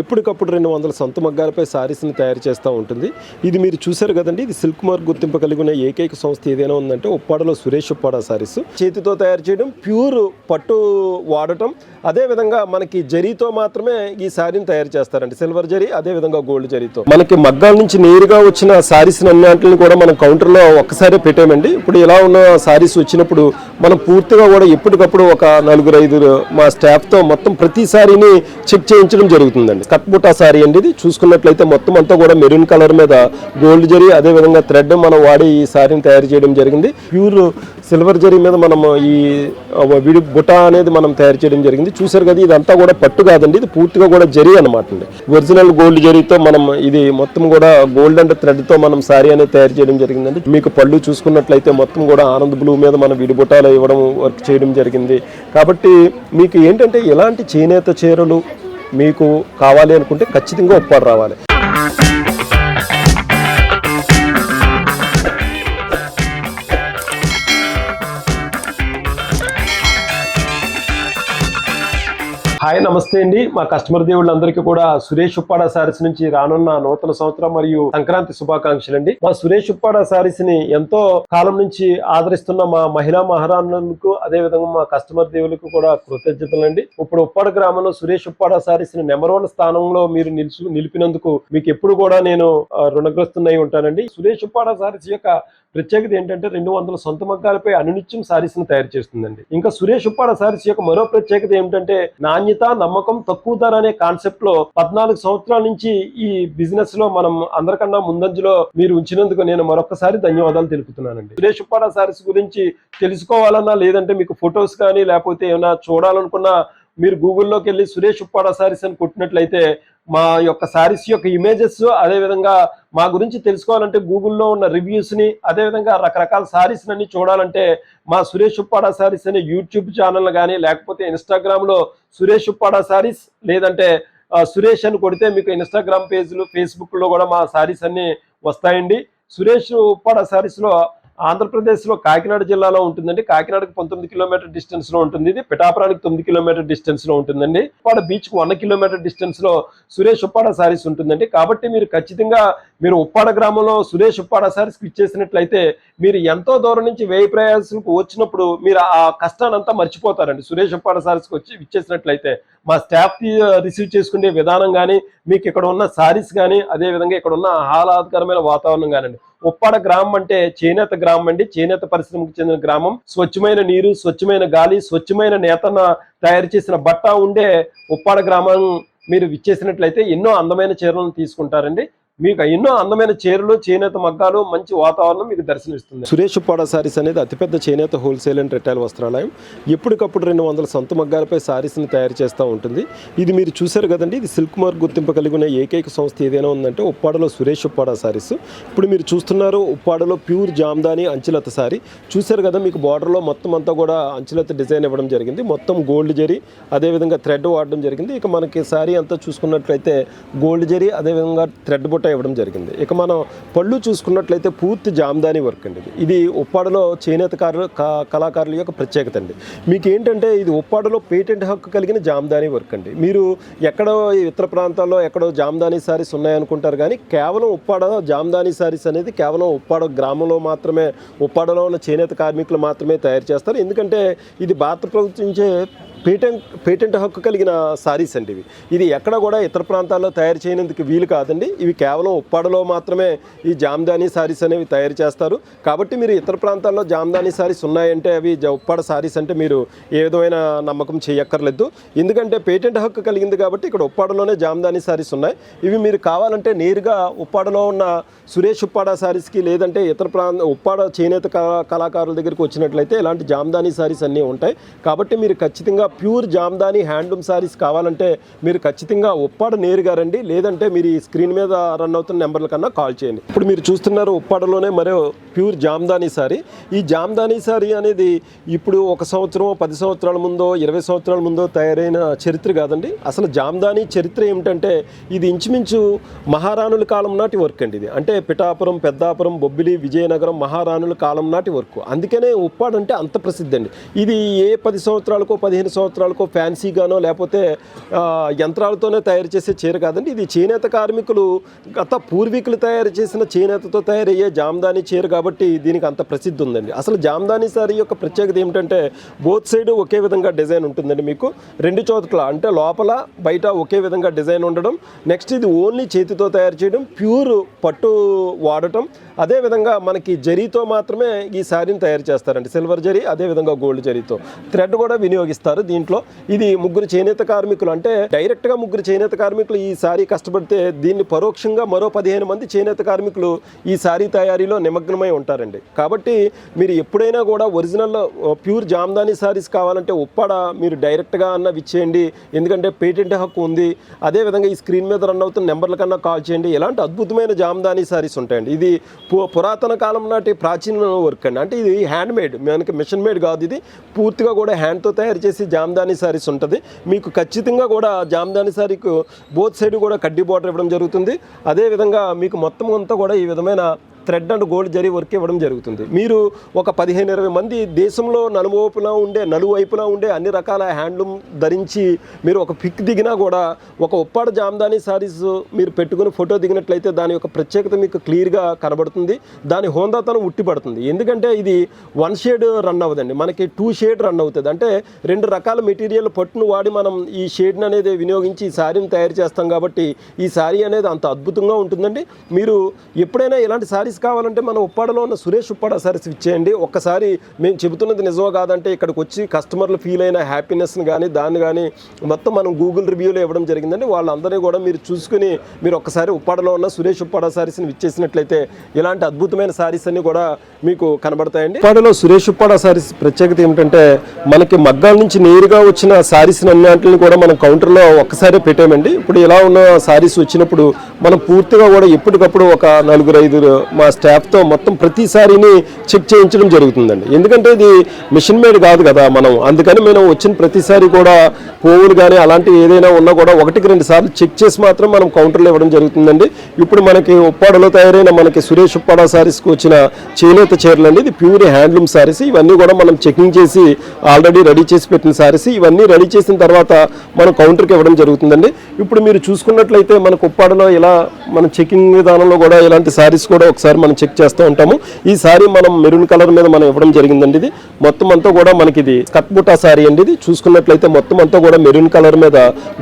ఎప్పటికప్పుడు రెండు వందల సొంత మగ్గాలపై సారీస్ని తయారు చేస్తూ ఉంటుంది. ఇది మీరు చూశారు కదండి ఇది సిల్క్ మార్క్ గుర్తింపు కలిగిన ఏకైక సంస్థ ఏదైనా ఉందంటే ఉప్పాడలో సురేష్ ఉప్పాడ సారీస్ చేతితో తయారు చేయడం ప్యూర్ పట్టు వాడటం అదే విధంగా మనకి జరీతో మాత్రమే ఈ శారీని తయారు చేస్తారండి. సిల్వర్ జరీ అదే విధంగా గోల్డ్ జరీతో. మనకి మగ్గాల నుంచి నేరుగా వచ్చిన సారీస్ అన్నింటిని కూడా మనం కౌంటర్లో ఒక్కసారి పెట్టామండి. ఇప్పుడు ఇలా ఉన్న శారీస్ వచ్చినప్పుడు మనం పూర్తిగా కూడా ఎప్పటికప్పుడు ఒక నలుగురు ఐదుగురు మా స్టాఫ్తో మొత్తం ప్రతి సారీని చెక్ చేయించడం జరుగుతుందండి. కట్ బుటా శారీ అండి ఇది చూసుకున్నట్లయితే మొత్తం అంతా కూడా మెరూన్ కలర్ మీద గోల్డ్ జరీ అదే విధంగా థ్రెడ్ మనం వాడి ఈ శారీని తయారు చేయడం జరిగింది. ప్యూర్ సిల్వర్ జరీ మీద మనం ఈ విడి బుట్ట అనేది మనం తయారు చేయడం జరిగింది. చూసారు కదా ఇదంతా కూడా పట్టు కాదండి ఇది పూర్తిగా కూడా జరీ అనమాట అండి. ఒరిజినల్ గోల్డ్ జరీతో మనం ఇది మొత్తం కూడా గోల్డ్ అండ్ థ్రెడ్తో మనం శారీ అనేది తయారు చేయడం జరిగిందండి. మీకు పళ్ళు చూసుకున్నట్లయితే మొత్తం కూడా ఆనంద్ బ్లూ మీద మనం విడి బుట్టాలు ఇవ్వడం వర్క్ చేయడం జరిగింది. కాబట్టి మీకు ఏంటంటే ఎలాంటి చేనేత చీరలు మీకు కావాలి అనుకుంటే ఖచ్చితంగా ఒప్పాడు రావాలి. హాయ్ నమస్తే అండి. మా కస్టమర్ దేవుళ్ళందరికీ కూడా సురేష్ ఉప్పాడ సారీస్ నుంచి రానున్న నూతన సంవత్సరం మరియు సంక్రాంతి శుభాకాంక్షలు అండి. మా సురేష్ ఉప్పాడ సారీస్ని ఎంతో కాలం నుంచి ఆదరిస్తున్న మా మహిళా మహారాణులకు అదే విధంగా మా కస్టమర్ దేవులకు కూడా కృతజ్ఞతలు అండి. ఇప్పుడు ఉప్పాడ గ్రామంలో సురేష్ ఉప్పాడ సారీస్ని నెంబర్ వన్ స్థానంలో మీరు నిలుచు నిలిపినందుకు మీకు ఎప్పుడు కూడా నేను ఆ, రుణగ్రస్తున్నై ఉంటానండి. సురేష్ ఉప్పాడ సారీస్ యొక్క ప్రత్యేకత ఏంటంటే రెండు వందల సొంత మగ్గాలపై అనునిత్యం సారీస్ని తయారు చేస్తుందండి. ఇంకా సురేష్ ఉప్పాడ సారీస్ యొక్క మరో ప్రత్యేకత ఏమిటంటే నాణ్యత నమ్మకం తక్కువ ధర అనే కాన్సెప్ట్లో పద్నాలుగు సంవత్సరాల నుంచి ఈ బిజినెస్లో మనం అందరికన్నా ముందంజలో మీరు ఉంచినందుకు నేను మరొకసారి ధన్యవాదాలు తెలుపుతున్నానండి. సురేష్ ఉప్పాడ సారీస్ గురించి తెలుసుకోవాలన్నా లేదంటే మీకు ఫొటోస్ కానీ లేకపోతే ఏమైనా చూడాలనుకున్నా మీరు గూగుల్లోకి వెళ్ళి సురేష్ ఉప్పాడ సారీస్ అని కొట్టినట్లయితే మా యొక్క సారీస్ యొక్క ఇమేజెస్ అదే విధంగా మా గురించి తెలుసుకోవాలంటే గూగుల్లో ఉన్న రివ్యూస్ని అదేవిధంగా అదే విధంగా రకరకాల సారీస్ చూడాలంటే మా సురేష్ ఉప్పాడ సారీస్ అనే యూట్యూబ్ ఛానల్ కానీ లేకపోతే ఇన్స్టాగ్రామ్లో సురేష్ ఉప్పాడ శారీస్ లేదంటే సురేష్ అని కొడితే మీకు ఇన్స్టాగ్రామ్ పేజ్లు ఫేస్బుక్లో కూడా మా సారీస్ అన్నీ వస్తాయండి. సురేష్ ఉప్పాడ శారీస్లో ఆంధ్రప్రదేశ్లో కాకినాడ జిల్లాలో ఉంటుందండి. కాకినాడకి పంతొమ్మిది కిలోమీటర్ డిస్టెన్స్లో ఉంటుంది ఇది. పిఠాపురానికి తొమ్మిది కిలోమీటర్ డిస్టెన్స్లో ఉంటుందండి. ఉప్పాడ బీచ్కు వన్ కిలోమీటర్ డిస్టెన్స్లో సురేష్ ఉప్పాడ సారీస్ ఉంటుందండి. కాబట్టి మీరు ఖచ్చితంగా మీరు ఉప్పాడ గ్రామంలో సురేష్ ఉప్పాడ సారీస్ ఇచ్చేసినట్లయితే మీరు ఎంతో దూరం నుంచి వ్యయ ప్రయాసాలకు వచ్చినప్పుడు మీరు ఆ కష్టాన్ని అంతా మర్చిపోతారండి. సురేష్ ఉప్పాడ సారీస్కి వచ్చి ఇచ్చేసినట్లయితే మా స్టాఫ్ రిసీవ్ చేసుకునే విధానం కానీ మీకు ఇక్కడ ఉన్న సారీస్ కానీ అదే విధంగా ఇక్కడ ఉన్న ఆహ్లాదకరమైన వాతావరణం కానివ్వండి. ఉప్పాడ గ్రామం అంటే చేనేత గ్రామం అండి. చేనేత పరిశ్రమకు చెందిన గ్రామం. స్వచ్ఛమైన నీరు స్వచ్ఛమైన గాలి స్వచ్ఛమైన నేతన తయారు చేసిన బట్ట ఉండే ఉప్పాడ గ్రామం మీరు విచ్చేసినట్లయితే ఎన్నో అందమైన చీరలను తీసుకుంటారండి. మీకు ఎన్నో అందమైన చీరలు చేనేత మగ్గాలు మంచి వాతావరణం మీకు దర్శనమిస్తుంది. సురేష్ పాడ సారీస్ అనేది అతిపెద్ద చేనేత హోల్సేల్ అండ్ రిటైల్ వస్త్రాలయం. ఎప్పటికప్పుడు రెండు వందల సొంత మగ్గాలపై సారీస్ని తయారు చేస్తూ ఉంటుంది. ఇది మీరు చూశారు కదండి ఇది సిల్క్ మార్క్ గుర్తింపు కలిగి ఉన్న ఏకైక సంస్థ ఏదైనా ఉందంటే ఉప్పాడలో సురేష్ ఉప్పాడ సారీస్ ఇప్పుడు మీరు చూస్తున్నారు ఉప్పాడలో ప్యూర్ జామ్దాని అంచులత సారీ చూశారు కదా మీకు బార్డర్లో మొత్తం అంతా కూడా అంచులత డిజైన్ ఇవ్వడం జరిగింది. మొత్తం గోల్డ్ జరీ అదేవిధంగా థ్రెడ్ వాడడం జరిగింది. ఇక మనకి సారీ అంతా చూసుకున్నట్లయితే గోల్డ్ జరీ అదేవిధంగా థ్రెడ్ బుట్ట ఇవ్వడం జరిగింది. ఇక మనం పళ్ళు చూసుకున్నట్లయితే పూర్తి జామ్దాని వర్క్ అండి ఇది. ఉప్పాడలో చేనేతకారులు కళాకారుల యొక్క ప్రత్యేకత అండి. మీకు ఏంటంటే ఇది ఉప్పాడలో పేటెంట్ హక్కు కలిగిన జామ్దాని వర్క్ అండి. మీరు ఎక్కడో ఈ ఇతర ప్రాంతాల్లో ఎక్కడో జామ్దాని సారీస్ ఉన్నాయనుకుంటారు కానీ కేవలం ఉప్పాడ జామ్దాని సారీస్ అనేది కేవలం ఉప్పాడ గ్రామంలో మాత్రమే ఉప్పాడలో ఉన్న చేనేత కార్మికులు మాత్రమే తయారు చేస్తారు. ఎందుకంటే ఇది భారత ప్రభుత్వం పేటెంట్ పేటెంట్ హక్కు కలిగిన సారీస్ అండి ఇవి. ఇది ఎక్కడ కూడా ఇతర ప్రాంతాల్లో తయారు చేయనందుకు వీలు కాదండి. ఇవి కేవలం ఉప్పాడలో మాత్రమే ఈ జామ్దాని సారీస్ అనేవి తయారు చేస్తారు. కాబట్టి మీరు ఇతర ప్రాంతాల్లో జామ్దాని సారీస్ ఉన్నాయంటే అవి ఉప్పాడ సారీస్ అంటే మీరు ఏ విధమైన నమ్మకం చేయక్కర్లేదు. ఎందుకంటే పేటెంట్ హక్కు కలిగింది కాబట్టి ఇక్కడ ఉప్పాడలోనే జామ్దాని సారీస్ ఉన్నాయి. ఇవి మీరు కావాలంటే నేరుగా ఉప్పాడలో ఉన్న సురేష్ ఉప్పాడ సారీస్కి లేదంటే ఇతర ప్రాంత ఉప్పాడ చేనేత కళాకారుల దగ్గరికి వచ్చినట్లయితే ఇలాంటి జామ్దాని సారీస్ అన్నీ ఉంటాయి. కాబట్టి మీరు ఖచ్చితంగా ప్యూర్ జామ్దాని హ్యాండ్లూమ్ సారీస్ కావాలంటే మీరు ఖచ్చితంగా ఉప్పాడ నేరుగా రండి. లేదంటే మీరు ఈ స్క్రీన్ మీద రన్ అవుతున్న నెంబర్ల కన్నా కాల్ చేయండి. ఇప్పుడు మీరు చూస్తున్నారు ఉప్పాడలోనే మరో ప్యూర్ జామ్దానీ సారీ. ఈ జామ్దానీ సారీ అనేది ఇప్పుడు ఒక సంవత్సరం పది సంవత్సరాల ముందో ఇరవై సంవత్సరాల ముందో తయారైన చరిత్ర కాదండి. అసలు జామ్దానీ చరిత్ర ఏమిటంటే ఇది ఇంచుమించు మహారాణుల కాలం నాటి వర్క్ అండి ఇది. అంటే పిఠాపురం పెద్దాపురం బొబ్బిలి విజయనగరం మహారాణుల కాలం నాటి వర్క్. అందుకనే ఉప్పాడు అంటే అంత ప్రసిద్ధి అండి. ఇది ఏ పది సంవత్సరాలకో పదిహేను సంవత్సరాలకో ఫ్యాన్సీగానో లేకపోతే యంత్రాలతోనే తయారు చేసే చీర కాదండి. ఇది చేనేత కార్మికులు గత పూర్వీకులు తయారు చేసిన చేనేతతో తయారయ్యే జామ్దాని చీర కాబట్టి దీనికి అంత ప్రసిద్ధి ఉందండి. అసలు జామ్దాని సారీ యొక్క ప్రత్యేకత ఏమిటంటే బోత్ సైడ్ ఒకే విధంగా డిజైన్ ఉంటుందండి మీకు. రెండు చోట్ల అంటే లోపల బయట ఒకే విధంగా డిజైన్ ఉండడం నెక్స్ట్ ఇది ఓన్లీ చేతితో తయారు చేయడం ప్యూర్ పట్టు వాడటం. అదేవిధంగా మనకి జరీతో మాత్రమే ఈ శారీని తయారు చేస్తారండి. సిల్వర్ జరీ అదేవిధంగా గోల్డ్ జరీతో. థ్రెడ్ కూడా వినియోగిస్తారు దీంట్లో. ఇది ముగ్గురు చేనేత కార్మికులు అంటే డైరెక్ట్గా ముగ్గురు చేనేత కార్మికులు ఈ శారీ కష్టపడితే దీన్ని పరోక్షంగా మరో పదిహేను మంది చేనేత కార్మికులు ఈ శారీ తయారీలో నిమగ్నమై ఉంటారండి. కాబట్టి మీరు ఎప్పుడైనా కూడా ఒరిజినల్ ప్యూర్ జామ్దానీ శారీస్ కావాలంటే ఉప్పాడ మీరు డైరెక్ట్గా అన్న విచ్చేయండి ఎందుకంటే పేటెంట్ హక్కు ఉంది. అదేవిధంగా ఈ స్క్రీన్ మీద రన్ అవుతున్న నెంబర్ల కన్నా కాల్ చేయండి. ఇలాంటి అద్భుతమైన జామ్దానీ శారీస్ ఉంటాయండి. ఇది పు- పురాతన కాలం నాటి ప్రాచీన వర్క్ అండి. అంటే ఇది హ్యాండ్ మేడ్ మనకి మిషన్ మేడ్ కాదు ఇది. పూర్తిగా కూడా హ్యాండ్తో తయారు చేసి జామ్దాని శారీస్ ఉంటుంది. మీకు ఖచ్చితంగా కూడా జామ్దాని సారీకు బోత్ సైడ్ కూడా కడ్డీ బార్డర్ ఇవ్వడం జరుగుతుంది. అదేవిధంగా మీకు మొత్తం అంతా కూడా ఈ విధమైన thread and gold zari work ఇవ్వడం జరుగుతుంది. మీరు ఒక పదిహేను ఇరవై మంది దేశంలో నలువైపున ఉండే నలువైపున ఉండే అన్ని రకాల హ్యాండ్లూమ్ ధరించి మీరు ఒక పిక్ దిగినా కూడా ఒక ఉప్పాడ జామ్దాని సారీస్ మీరు పెట్టుకుని ఫోటో దిగినట్లయితే దాని యొక్క ప్రత్యేకత మీకు క్లియర్గా కనబడుతుంది. దాని హోందాతనం ఉట్టిపడుతుంది ఎందుకంటే ఇది వన్ షేడ్ రన్ అవ్వదండి. మనకి టూ షేడ్ రన్ అవుతుంది. అంటే రెండు రకాల మెటీరియల్ పట్టును వాడి మనం ఈ షేడ్ని అనేది వినియోగించి ఈ శారీని తయారు చేస్తాం కాబట్టి ఈ శారీ అనేది అంత అద్భుతంగా ఉంటుందండి. మీరు ఎప్పుడైనా ఇలాంటి సారీస్ కావాలంటే మన ఉప్పాడలో ఉన్న సురేష్ ఉప్పాడ సారీస్ ఇచ్చేయండి ఒక్కసారి మేము చెబుతున్నది నిజమో కాదంటే ఇక్కడికి వచ్చి కస్టమర్లు ఫీల్ అయిన హ్యాపీనెస్ని కానీ దాన్ని కానీ మొత్తం మనం గూగుల్ రివ్యూలో ఇవ్వడం జరిగిందండి. వాళ్ళందరినీ కూడా మీరు చూసుకుని మీరు ఒక్కసారి ఉప్పాడలో ఉన్న సురేష్ ఉప్పాడ సారీస్ని ఇచ్చేసినట్లయితే ఇలాంటి అద్భుతమైన శారీస్ అన్ని కూడా మీకు కనబడతాయండి. ఉప్పాడలో సురేష్ ఉప్పాడ సారీస్ ప్రత్యేకత ఏమిటంటే మనకి మగ్గాల నుంచి నేరుగా వచ్చిన శారీస్ అన్నింటిని కూడా మనం కౌంటర్లో ఒక్కసారి పెట్టామండి. ఇప్పుడు ఇలా ఉన్న శారీస్ వచ్చినప్పుడు మనం పూర్తిగా కూడా ఎప్పటికప్పుడు ఒక నలుగురు ఐదు మా స్టాఫ్తో మొత్తం ప్రతిసారిని చెక్ చేయించడం జరుగుతుందండి. ఎందుకంటే ఇది మిషన్ మేడ్ కాదు కదా మనం. అందుకని మేము వచ్చిన ప్రతిసారి కూడా పోవులు కానీ అలాంటివి ఏదైనా ఉన్నా కూడా ఒకటికి రెండు సార్లు చెక్ చేసి మాత్రం మనం కౌంటర్లో ఇవ్వడం జరుగుతుందండి. ఇప్పుడు మనకి ఉప్పాడలో తయారైన మనకి సురేష్ ఉప్పాడ సారీస్కి వచ్చిన చేనేత చీరలు అండి ఇది ప్యూర్ హ్యాండ్లూమ్ సారీస్. ఇవన్నీ కూడా మనం చెకింగ్ చేసి ఆల్రెడీ రెడీ చేసి పెట్టిన సారీస్. ఇవన్నీ రెడీ చేసిన తర్వాత మనం కౌంటర్కి ఇవ్వడం జరుగుతుందండి. ఇప్పుడు మీరు చూసుకున్నట్లయితే మనకు ఉప్పాడలో ఇలా మన చెకింగ్ విధానంలో కూడా ఇలాంటి సారీస్ కూడా ఒకసారి మనం చెక్ చేస్తూ ఉంటాము. ఈ సారీ మనం మెరూన్ కలర్ మీద మనం ఇవ్వడం జరిగిందండి ఇది. మొత్తం అంతా కూడా మనకి ఇది కట్ బుటా సారీ అండి ఇది. చూసుకున్నట్లయితే మొత్తం అంతా కూడా మెరూన్ కలర్ మీద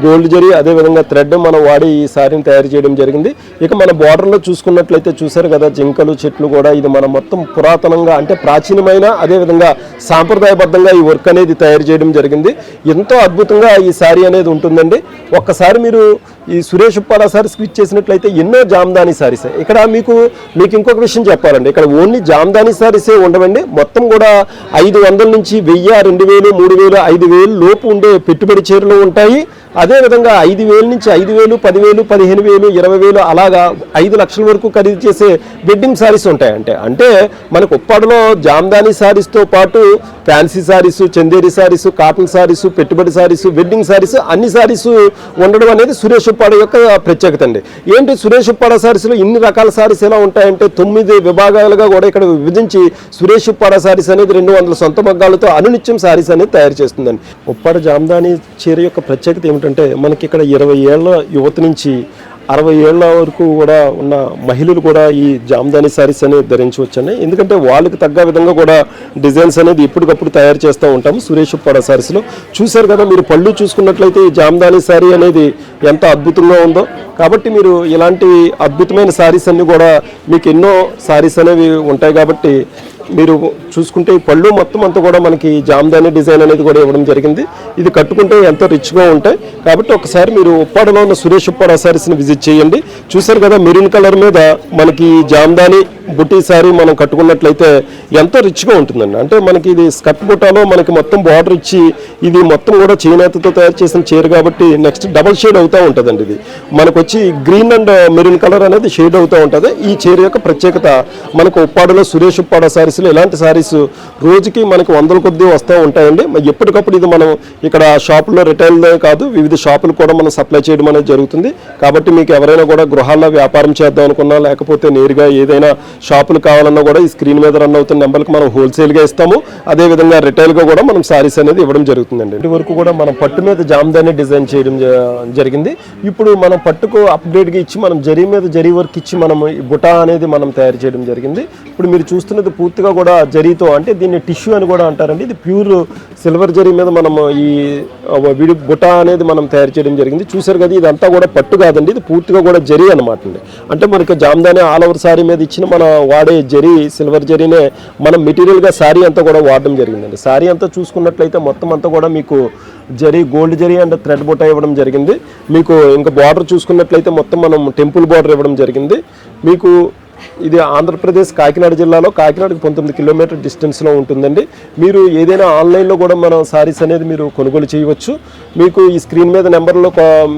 గోల్డ్ జరీ అదే విధంగా థ్రెడ్ మనం వాడి ఈ సారీని తయారు చేయడం జరిగింది. ఇక మన బార్డర్లో చూసుకున్నట్లయితే చూసారు కదా జింకలు చెట్లు కూడా ఇది మనం మొత్తం పురాతనంగా అంటే ప్రాచీనమైన అదే విధంగా సాంప్రదాయబద్ధంగా ఈ వర్క్ అనేది తయారు చేయడం జరిగింది. ఎంతో అద్భుతంగా ఈ సారీ అనేది ఉంటుందండి. ఒక్కసారి మీరు ఈ సురేష్ ఉప్పాల సారీస్ స్విచ్ చేసినట్లయితే ఎన్నో జామ్దాని సారీస్. ఇక్కడ మీకు మీకు ఇంకొక విషయం చెప్పాలండి. ఇక్కడ ఓన్లీ జామ్దాని సారీసే ఉండవండి. మొత్తం కూడా ఐదు వందల నుంచి వెయ్యి రెండు వేలు మూడు వేలు ఐదు వేలు లోపు ఉండే పెట్టుబడి చీరలు ఉంటాయి. అదేవిధంగా ఐదు వేల నుంచి ఐదు వేలు పదివేలు పదిహేను వేలు ఇరవై వేలు అలాగా ఐదు లక్షల వరకు ఖరీదు చేసే వెడ్డింగ్ సారీస్ ఉంటాయంటే. అంటే మనకు ఉప్పాడలో జామ్దాని సారీస్తో పాటు fancy saris Chanderi saris cotton saris పెట్టుబడి సారీస్ వెడ్డింగ్ సారీస్ అన్ని సారీస్ ఉండడం అనేది సురేష్ ఉప్పాడ యొక్క ప్రత్యేకత అండి. ఏంటి సురేష్ ఉప్పాడ సారీస్లో ఇన్ని రకాల సారీస్ ఎలా ఉంటాయంటే తొమ్మిది విభాగాలుగా కూడా ఇక్కడ విభజించి సురేష్ ఉప్పాడ సారీస్ అనేది రెండు వందల సొంత మగ్గాలతో అనునిత్యం సారీస్ అనేది తయారు చేస్తుందండి. ఉప్పాడ జామ్దాని చీర యొక్క ప్రత్యేకత ఏంటంటే మనకి ఇక్కడ ఇరవై ఏళ్ళ యువత నుంచి అరవై ఏళ్ళ వరకు కూడా ఉన్న మహిళలు కూడా ఈ జామ్దాని సారీస్ అనేది ధరించవచ్చని. ఎందుకంటే వాళ్ళకి తగ్గ విధంగా కూడా డిజైన్స్ అనేది ఎప్పటికప్పుడు తయారు చేస్తూ ఉంటాము సురేష్ ఉప్పాడ సారీస్లో చూశారు కదా మీరు పళ్ళు చూసుకున్నట్లయితే ఈ జామ్దాని శారీ అనేది ఎంత అద్భుతంగా ఉందో. కాబట్టి మీరు ఇలాంటి అద్భుతమైన సారీస్ అన్నీ కూడా మీకు ఎన్నో సారీస్ అనేవి ఉంటాయి కాబట్టి మీరు చూసుకుంటే ఈ పళ్ళు మొత్తం అంతా కూడా మనకి జామదాని డిజైన్ అనేది కూడా ఇవ్వడం జరిగింది. ఇది కట్టుకుంటే ఎంతో రిచ్గా ఉంటాయి. కాబట్టి ఒకసారి మీరు ఉప్పాడలో ఉన్న సురేష్ ఉప్పాడ సారీస్ని విజిట్ చేయండి. చూసారు కదా మెరూన్ కలర్ మీద మనకి జామదాని బుట్టి సారీ మనం కట్టుకున్నట్లయితే ఎంతో రిచ్గా ఉంటుందండి. అంటే మనకి ఇది స్కర్ట్ బుట్టాలో మనకి మొత్తం బార్డర్ ఇచ్చి ఇది మొత్తం కూడా చేనేతతో తయారు చేసిన చీర కాబట్టి నెక్స్ట్ డబల్ షేడ్ అవుతూ ఉంటుందండి ఇది. మనకు వచ్చి గ్రీన్ అండ్ మెరూన్ కలర్ అనేది షేడ్ అవుతూ ఉంటుంది. ఈ చీర యొక్క ప్రత్యేకత మనకు ఉప్పాడలో సురేష్ ఉప్పాడ సారీస్లో ఇలాంటి సారీస్ రోజుకి మనకి వందల కొద్దీ వస్తూ ఉంటాయండి. ఎప్పటికప్పుడు ఇది మనం ఇక్కడ షాపుల్లో రిటైల్దే కాదు వివిధ షాపులు కూడా మనం సప్లై చేయడం అనేది జరుగుతుంది. కాబట్టి మీకు ఎవరైనా కూడా గృహాల్లో వ్యాపారం చేద్దాం అనుకున్నా లేకపోతే నేరుగా ఏదైనా షాపులు కావాలన్నా కూడా ఈ స్క్రీన్ మీద రన్ అవుతున్న నెంబర్కి మనం హోల్సేల్గా ఇస్తాము. అదేవిధంగా రిటైల్గా కూడా మనం సారీస్ అనేది ఇవ్వడం జరుగుతుందండి. ఇటు వరకు కూడా మనం పట్టు మీద జామదాని డిజైన్ చేయడం జ- జరిగింది. ఇప్పుడు మనం పట్టుకు అప్గ్రేడ్గా ఇచ్చి మనం జరీ మీద జరీ వర్క్ ఇచ్చి మనం బుటా అనేది మనం తయారు చేయడం జరిగింది. ఇప్పుడు మీరు చూస్తున్నది పూర్తిగా కూడా జరీతో అంటే దీన్ని టిష్యూ అని కూడా అంటారండి. ఇది ప్యూర్ సిల్వర్ జరీ మీద మనం ఈ విడి బుటా అనేది మనం తయారు చేయడం జరిగింది. చూసారు కదా ఇదంతా కూడా పట్టు కాదండి. ఇది పూర్తిగా కూడా జరీ అనమాట అండి. అంటే మనకి జామ్దాని ఆల్ ఓవర్ సారీ మీద ఇచ్చిన మన వాడే జరీ సిల్వర్ జరీనే మనం మెటీరియల్గా సారీ అంతా కూడా వాడడం జరిగిందండి. సారీ అంతా చూసుకున్నట్లయితే మొత్తం అంతా కూడా మీకు zari gold zari and thread బుట్ట ఇవ్వడం జరిగింది. మీకు ఇంకా బార్డర్ చూసుకున్నట్లయితే మొత్తం మనం టెంపుల్ బార్డర్ ఇవ్వడం జరిగింది. మీకు ఇది ఆంధ్రప్రదేశ్ కాకినాడ జిల్లాలో కాకినాడకు పంతొమ్మిది కిలోమీటర్ డిస్టెన్స్లో ఉంటుందండి. మీరు ఏదైనా ఆన్లైన్లో కూడా మనం సారీస్ అనేది మీరు కొనుగోలు చేయవచ్చు. మీకు ఈ స్క్రీన్ మీద నెంబర్లో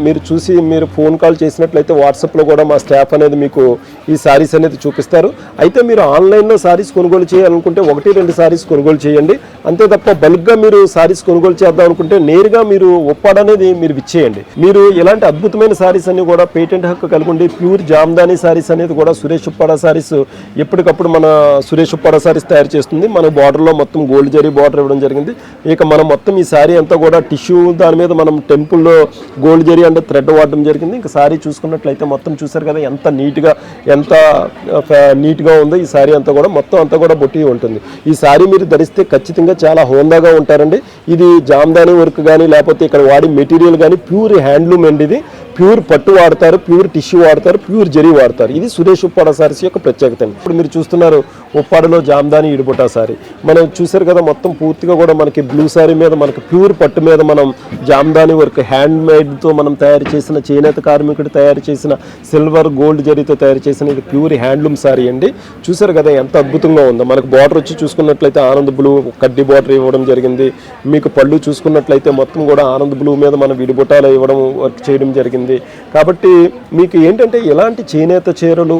మీరు చూసి మీరు ఫోన్ కాల్ చేసినట్లయితే వాట్సాప్లో కూడా మా స్టాఫ్ అనేది మీకు ఈ సారీస్ అనేది చూపిస్తారు. అయితే మీరు ఆన్లైన్లో సారీస్ కొనుగోలు చేయాలనుకుంటే ఒకటి రెండు సారీస్ కొనుగోలు చేయండి. అంతే తప్ప బల్క్గా మీరు సారీస్ కొనుగోలు చేద్దాం అనుకుంటే నేరుగా మీరు ఒప్పాడు అనేది మీరు ఇచ్చేయండి మీరు ఇలాంటి అద్భుతమైన సారీస్ అన్ని కూడా పేటెంట్ హక్కు కలిగి ఉండి ప్యూర్ జామ్దాని సారీస్ అనేది కూడా సురేష్ ఉప్పాడ సారీస్ ఎప్పటికప్పుడు మన సురేష్ ఉప్పాడ సారీస్ తయారు చేస్తుంది. మన బార్డర్లో మొత్తం గోల్డ్ జరీ బార్డర్ ఇవ్వడం జరిగింది. ఇక మనం మొత్తం ఈ శారీ అంతా కూడా టిష్యూ దాని మీద మనం టెంపుల్లో గోల్డ్ జరీ అంటే థ్రెడ్ వాడడం జరిగింది. ఇంకా శారీ చూసుకున్నట్లయితే మొత్తం చూసారు కదా ఎంత నీట్గా ఎంత నీట్గా ఉందో ఈ శారీ అంతా కూడా మొత్తం అంతా కూడా బొట్టి ఉంటుంది. ఈ శారీ మీరు ధరిస్తే ఖచ్చితంగా చాలా హోందాగా ఉంటారండి. ఇది జామ్దాని వర్క్ కానీ లేకపోతే ఇక్కడ వాడి మెటీరియల్ కానీ ప్యూర్ హ్యాండ్లూమ్ అండి ఇది. ప్యూర్ పట్టు వాడతారు ప్యూర్ టిష్యూ వాడతారు ప్యూర్ జరీ వాడతారు. ఇది సురేష్ ఉప్పాడ సారీస్ యొక్క ప్రత్యేకత ఇప్పుడు మీరు చూస్తున్నారు ఉప్పాడలో జామ్దాని ఇడుబుటా సారీ. మనం చూసారు కదా మొత్తం పూర్తిగా కూడా మనకి బ్లూ సారీ మీద మనకి ప్యూర్ పట్టు మీద మనం జామ్దాని వర్క్ హ్యాండ్ మేడ్తో మనం తయారు చేసిన చేనేత కార్మికుడు తయారు చేసిన సిల్వర్ గోల్డ్ జరీతో తయారు చేసిన ఇది ప్యూర్ హ్యాండ్లూమ్ సారీ అండి. చూసారు కదా ఎంత అద్భుతంగా ఉందో. మనకు బార్డర్ వచ్చి చూసుకున్నట్లయితే ఆనంద్ బ్లూ కడ్డీ బార్డర్ ఇవ్వడం జరిగింది. మీకు పళ్ళు చూసుకున్నట్లయితే మొత్తం కూడా ఆనంద్ బ్లూ మీద మనం విడిబుటాలు ఇవ్వడం వర్క్ చేయడం జరిగింది. కాబట్టి మీకు ఏంటంటే ఎలాంటి చేనేత చీరలు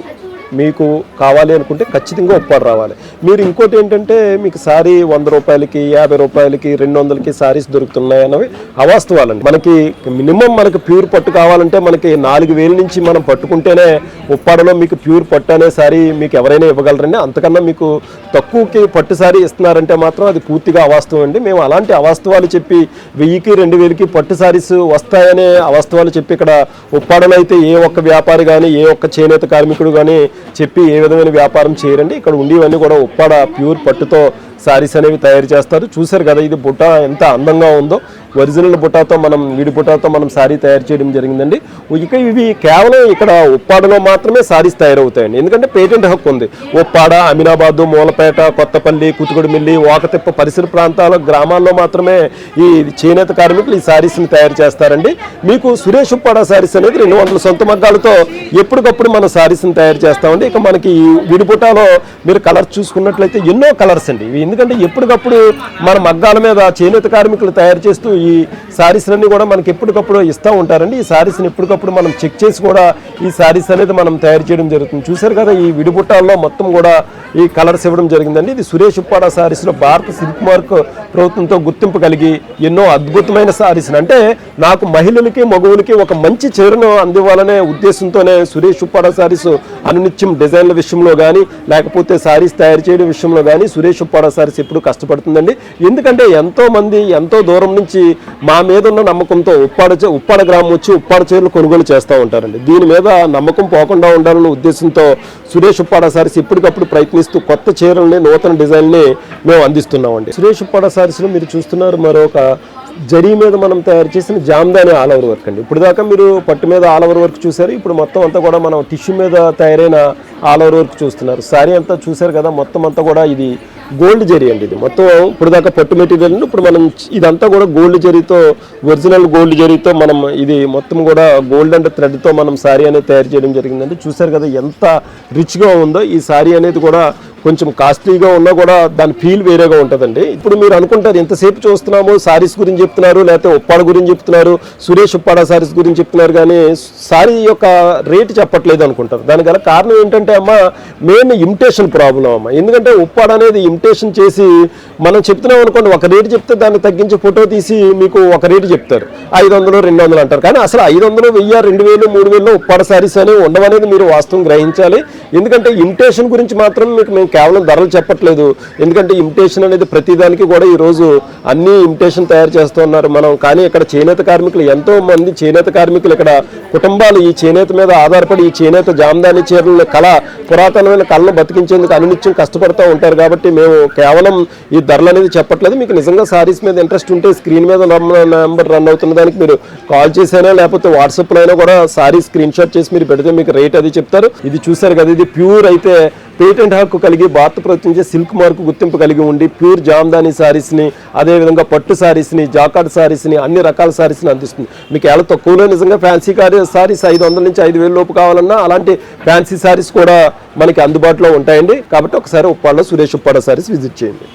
మీకు కావాలి అనుకుంటే ఖచ్చితంగా ఒప్పాడు రావాలి. మీరు ఇంకోటి ఏంటంటే మీకు సారీ వంద రూపాయలకి యాభై రూపాయలకి రెండు వందలకి సారీస్ దొరుకుతున్నాయి అనేవి అవాస్తవాలండి. మనకి మినిమం మనకి ప్యూర్ పట్టు కావాలంటే మనకి నాలుగు వేల నుంచి మనం పట్టుకుంటేనే ఉప్పాడలో మీకు ప్యూర్ పట్టు అనే సారీ మీకు ఎవరైనా ఇవ్వగలరండి. అంతకన్నా మీకు తక్కువకి పట్టు సారీ ఇస్తున్నారంటే మాత్రం అది పూర్తిగా అవాస్తవం అండి. మేము అలాంటి అవాస్తవాలు చెప్పి వెయ్యికి రెండు వేలకి పట్టు సారీస్ వస్తాయనే అవాస్తవాలు చెప్పి ఇక్కడ ఉప్పాడలో అయితే ఏ ఒక్క వ్యాపారి కానీ ఏ ఒక్క చేనేత కార్మికుడు కానీ చెప్పి ఏ విధమైన వ్యాపారం చేయరండి. ఇక్కడ ఉండేవన్నీ కూడా ఉప్పాడ ప్యూర్ పట్టుతో సారీస్ అనేవి తయారు చేస్తారు. చూసారు కదా ఇది బుట్ట ఎంత అందంగా ఉందో. ఒరిజినల్ బుట్టాతో మనం విడి బుట్టాతో మనం శారీ తయారు చేయడం జరిగిందండి. ఇక ఇవి కేవలం ఇక్కడ ఉప్పాడలో మాత్రమే శారీస్ తయారవుతాయండి. ఎందుకంటే పేటెంట్ హక్కు ఉంది. ఉప్పాడ అమినాబాద్ మూలపేట కొత్తపల్లి కుతుకుడుమిల్లి వాకతిప్ప పరిసర ప్రాంతాల గ్రామాల్లో మాత్రమే ఈ చేనేత కార్మికులు ఈ శారీస్ని తయారు చేస్తారండి. మీకు సురేష్ ఉప్పాడ సారీస్ అనేది రెండు వందల సొంత మగ్గాలతో ఎప్పటికప్పుడు మన శారీస్ని తయారు చేస్తామండి. ఇక మనకి ఈ విడిపుటాలో మీరు కలర్ చూసుకున్నట్లయితే ఎన్నో కలర్స్ అండి. ఎందుకంటే ఎప్పటికప్పుడు మన మగ్గాల మీద చేనేత కార్మికులు తయారు చేస్తూ ఈ శారీస్లన్నీ కూడా మనకి ఎప్పటికప్పుడు ఇస్తూ ఉంటారండి. ఈ శారీస్ని ఎప్పటికప్పుడు మనం చెక్ చేసి కూడా ఈ శారీస్ అనేది మనం తయారు చేయడం జరుగుతుంది. చూశారు కదా ఈ విడిబుట్టాల్లో మొత్తం కూడా ఈ కలర్స్ ఇవ్వడం జరిగిందండి. ఇది సురేష్ ఉప్పాడ శారీస్లో భారత సిల్క్ మార్క్ ప్రభుత్వంతో గుర్తింపు కలిగి ఎన్నో అద్భుతమైన సారీస్ అంటే నాకు మహిళలకి మగవులకి ఒక మంచి చీరను అందివ్వాలనే ఉద్దేశంతోనే సురేష్ ఉప్పాడ సారీస్ అనునిత్యం డిజైన్ల విషయంలో కానీ లేకపోతే సారీస్ తయారు చేయడం విషయంలో కానీ సురేష్ ఉప్పాడ సారీస్ ఎప్పుడు కష్టపడుతుందండి. ఎందుకంటే ఎంతోమంది ఎంతో దూరం నుంచి మా మీద ఉన్న నమ్మకంతో ఉప్పాడ ఉప్పాడ గ్రామం వచ్చి ఉప్పాడ చీరలు కొనుగోలు చేస్తూ ఉంటారండి. దీని మీద నమ్మకం పోకుండా ఉండాలన్న ఉద్దేశంతో సురేష్ ఉప్పాడ సారీస్ ఎప్పటికప్పుడు ప్రయత్నిస్తూ కొత్త చీరల్ని నూతన డిజైన్ని మేము అందిస్తున్నామండి. సురేష్ ఉప్పాడ సారీస్లో మీరు చూస్తున్నారు మరొక జరీ మీద మనం తయారు చేసిన జామ్దాని ఆల్ ఓవర్ వర్క్ అండి. ఇప్పుడు దాకా మీరు పట్టు మీద ఆల్ ఓవర్ వర్క్ చూసారు ఇప్పుడు మొత్తం అంతా కూడా మనం టిష్యూ మీద తయారైన ఆల్ ఓవర్ వర్క్ చూస్తున్నారు. సారీ అంతా చూసారు కదా మొత్తం అంతా కూడా ఇది గోల్డ్ జరీ అండి ఇది. మొత్తం ఇప్పుడు దాకా పట్టు మెటీరియల్ ఇప్పుడు మనం ఇదంతా కూడా గోల్డ్ జరీతో ఒరిజినల్ గోల్డ్ జరీతో మనం ఇది మొత్తం కూడా గోల్డ్ అండ్ థ్రెడ్తో మనం శారీ అనేది తయారు చేయడం జరిగిందండి. చూసారు కదా ఎంత రిచ్గా ఉందో ఈ శారీ అనేది కూడా కొంచెం కాస్ట్లీగా ఉన్నా కూడా దాని ఫీల్ వేరేగా ఉంటుందండి. ఇప్పుడు మీరు అనుకుంటారు ఎంతసేపు చూస్తున్నాము సారీస్ గురించి చెప్తున్నారు లేకపోతే ఉప్పాడ గురించి చెప్తున్నారు సురేష్ ఉప్పాడ సారీస్ గురించి చెప్తున్నారు కానీ సారీ యొక్క రేటు చెప్పట్లేదు అనుకుంటారు. దాని గల కారణం ఏంటంటే అమ్మ మెయిన్ ఇమిటేషన్ ప్రాబ్లం అమ్మ. ఎందుకంటే ఉప్పాడ అనేది ఇమిటేషన్ చేసి మనం చెప్తున్నాం అనుకోండి ఒక రేటు చెప్తే దాన్ని తగ్గించి ఫోటో తీసి మీకు ఒక రేటు చెప్తారు. ఐదు వందలు రెండు వందలు అంటారు. కానీ అసలు ఐదు వందలు వెయ్యి రెండు వేలు మూడు వేలు ఉప్పాడ సారీస్ అనేవి ఉండవనేది మీరు వాస్తవం గ్రహించాలి. ఎందుకంటే ఇమిటేషన్ గురించి మాత్రం మీకు మేము కేవలం ధరలు చెప్పట్లేదు. ఎందుకంటే ఇమిటేషన్ అనేది ప్రతిదానికి కూడా ఈరోజు అన్ని ఇమిటేషన్ తయారు చేస్తున్నారు మనం. కానీ ఇక్కడ చేనేత కార్మికులు ఎంతో మంది చేనేత కార్మికులు ఇక్కడ కుటుంబాలు ఈ చేనేత మీద ఆధారపడి ఈ చేనేత జామదాని చీరల కళ పురాతనమైన కళను బతికించేందుకు అనునిత్యం కష్టపడుతూ ఉంటారు కాబట్టి మేము కేవలం ఈ ధరలు అనేది చెప్పట్లేదు. మీకు నిజంగా సారీస్ మీద ఇంట్రెస్ట్ ఉంటే స్క్రీన్ మీద నెంబర్ రన్ అవుతున్న దానికి మీరు కాల్ చేసైనా లేకపోతే వాట్సాప్లో అయినా కూడా సారీ స్క్రీన్ షాట్ చేసి మీరు పెడితే మీకు రేట్ అది చెప్తారు. ఇది చూసారు కదా ఇది ప్యూర్ అయితే పేటెంట్ హక్కు కలిగి భారత ప్రతినిధి సిల్క్ మార్క్ గుర్తింపు కలిగి ఉండి ప్యూర్ జామ్దాని శారీస్ని అదేవిధంగా పట్టు శారీస్ని జాకాట్ శారీస్ని అన్ని రకాల శారీస్ని అందిస్తుంది. మీకు ఎలా తక్కువలో నిజంగా ఫ్యాన్సీ కారీ సారీస్ ఐదు వందల నుంచి ఐదు వేల లోపు కావాలన్నా అలాంటి ఫ్యాన్సీ సారీస్ కూడా మనకి అందుబాటులో ఉంటాయండి. కాబట్టి ఒకసారి ఉప్పాడలో సురేష్ ఉప్పాడ సారీస్ విజిట్ చేయండి.